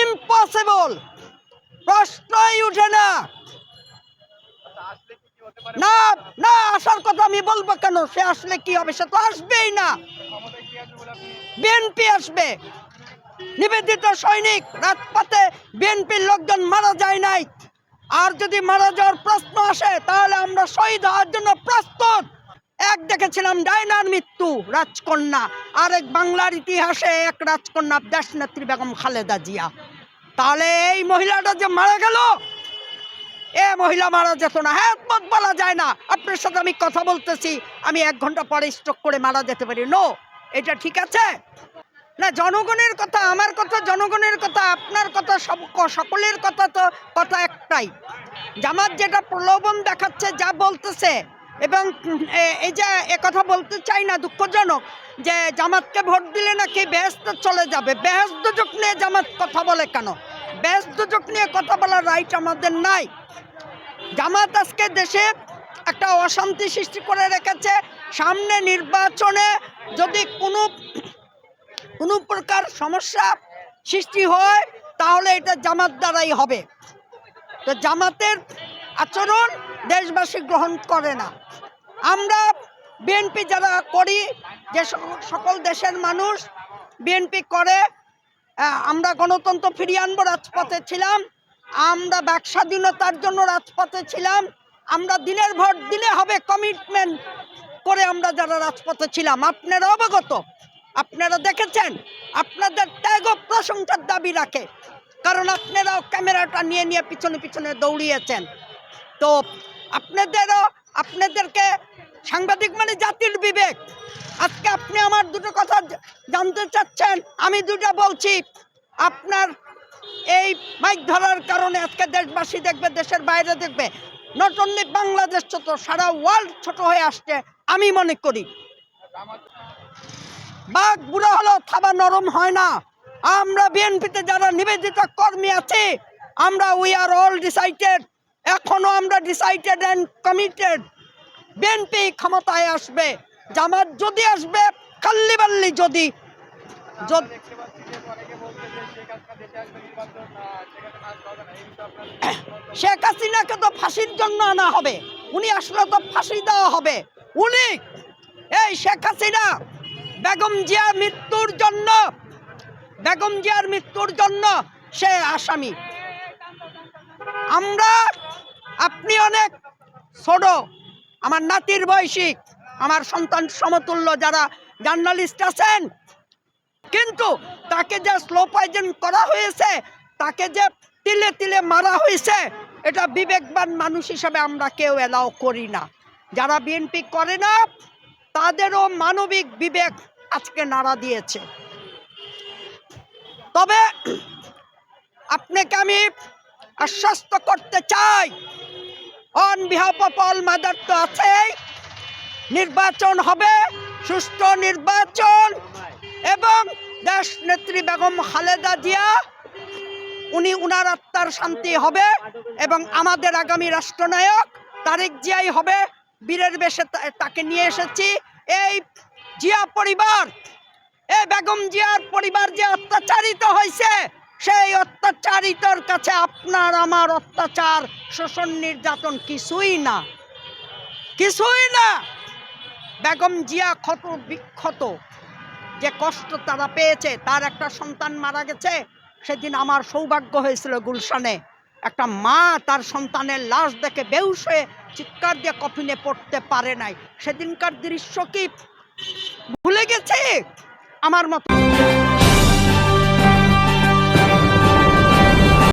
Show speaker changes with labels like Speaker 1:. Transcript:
Speaker 1: Impossible প্রশ্নই উঠে না। না না, আসার কথা আমি বলব কেন? সে আসলে কি হবে? সে তো আসবেই না। বিএনপি আসবে। নিবেদিত সৈনিক, রাজপথে বিএনপির লোকজন মারা যায় নাই। আর যদি মারা যাওয়ার প্রশ্ন আসে, তাহলে আমরা শহীদ হওয়ার জন্য প্রস্তুত। এক দেখেছিলাম ডাইনার মৃত্যু, রাজকন্যা। আরেক বাংলার ইতিহাসে এক রাজকন্যা দেশ নেত্রী বেগম খালেদা জিয়া। তাহলে এই মহিলাটা যে মারা গেল, এ মহিলা মারা যেত না। হ্যাঁ বলা যায় না। আপনার সাথে আমি কথা বলতেছি। আমি এক ঘণ্টা পরে স্ট্রোক করে মারা যেতে পারি। নো এটা ঠিক আছে? না, জনগণের কথা, আমার কথা, জনগণের কথা, আপনার কথা, সব সকলের কথা তো, কথা একটাই। জামাত যেটা প্রলোভন দেখাচ্ছে, যা বলতেছে এবং এই যে এ কথা বলতে চাই না, দুঃখজনক যে জামাতকে ভোট দিলে নাকি বেহেস্ত চলে যাবে। বেহেস্ত দুজক নিয়ে জামাত কথা বলে কেন? বেহেস্ত দুজক নিয়ে কথা বলার রাইট আমাদের নাই। জামাত আজকে দেশে একটা অশান্তি সৃষ্টি করে রেখেছে। সামনে নির্বাচনে যদি কোনো কোনো প্রকার সমস্যা সৃষ্টি হয়, তাহলে এটা জামাত দ্বারাই হবে। তো জামাতের আচরণ দেশবাসী গ্রহণ করে না। আমরা বিএনপি যারা করি, যে সকল দেশের মানুষ বিএনপি করে আমরা গণতন্ত্র ফিরিয়ে আনব, রাজপথে ছিলাম। আমরা বাক স্বাধীনতার জন্য রাজপথে ছিলাম। আমরা দিনের ভোট দিলে হবে কমিটমেন্ট করে আমরা যারা রাজপথে ছিলাম। আপনারা অবগত, আপনারা দেখেছেন, আপনাদের ত্যাগ প্রশংসার দাবি রাখে। কারণ আপনারাও ক্যামেরাটা নিয়ে নিয়ে পিছনে পিছনে দৌড়িয়েছেন। তো আপনাদেরও, আপনাদেরকে সাংবাদিক মানে জাতির বিবেক। আজকে আপনি আমার দুটো কথা জানতে চাচ্ছেন, আমি দুটো বলছি। আপনার এই মাইক ধরার কারণে আজকে দেশবাসী দেখবে, দেশের বাইরে দেখবে নট অনলি বাংলাদেশ ছোট, সারা ওয়ার্ল্ড ছোট হয়ে আসছে, আমি মনে করি। বাঘ বুড়ো হলো থাবা নরম হয় না। আমরা বিএনপিতে যারা নিবেদিত কর্মী আছি, আমরা উই আর অল ডিসাইডেড এখনও আমরা ডিসাইডেড অ্যান্ড কমিটেড বিএনপি ক্ষমতায় আসবে, জামাত যদি আসবে কাল্লি বাল্লি যদি শেখ হাসিনাকে তো ফাঁসির জন্য আনা হবে। উনি আসলে তো ফাঁসি দেওয়া হবে। উনি এই শেখ হাসিনা, বেগম জিয়ার মৃত্যুর জন্য বেগম জিয়ার মৃত্যুর জন্য সে আসামি। আমরা আপনি অনেক ছোট। আমার নাতির বয়সী। আমার সন্তান সমতুল্য যারা জার্নালিস্ট আছেন। কিন্তু তাকে যে স্লো পয়জন করা হয়েছে, তাকে যে তিলে তিলে মারা হয়েছে, এটা বিবেকবান মানুষ হিসাবে আমরা কেউ এলাও করি না। যারা বিএনপি করে না, তাদেরও মানবিক বিবেক আজকে নাড়া দিয়েছে। তবে, আপনাকে আমি আশ্বস্ত করতে চাই অন মাদার তো আছেই নির্বাচন হবে, সুষ্ঠু নির্বাচন, এবং দেশ নেত্রী বেগম খালেদা জিয়া, উনি উনার আত্মার শান্তি হবে, এবং আমাদের আগামী রাষ্ট্রনায়ক তারেক জিয়াই হবে, বীরের বেশে তাকে নিয়ে এসেছি। এই জিয়া পরিবার এই বেগম জিয়ার পরিবার যে অত্যাচারিত হয়েছে সেই অত্যাচারিতর কাছে আপনার আমার অত্যাচার শোষণ নির্যাতন কিছুই না। কিছুই না। বেগম জিয়া ক্ষত বিক্ষত। যে কষ্ট তারা পেয়েছে, তার একটা সন্তান মারা গেছে। সেদিন আমার সৌভাগ্য হয়েছিল গুলশানে। একটা মা তার সন্তানের লাশ দেখে বেউস হয়ে চিৎকার দিয়ে কফিনে পড়তে পারে নাই। সেদিনকার দৃশ্য কি? ভুলে গেছে? আমার মতো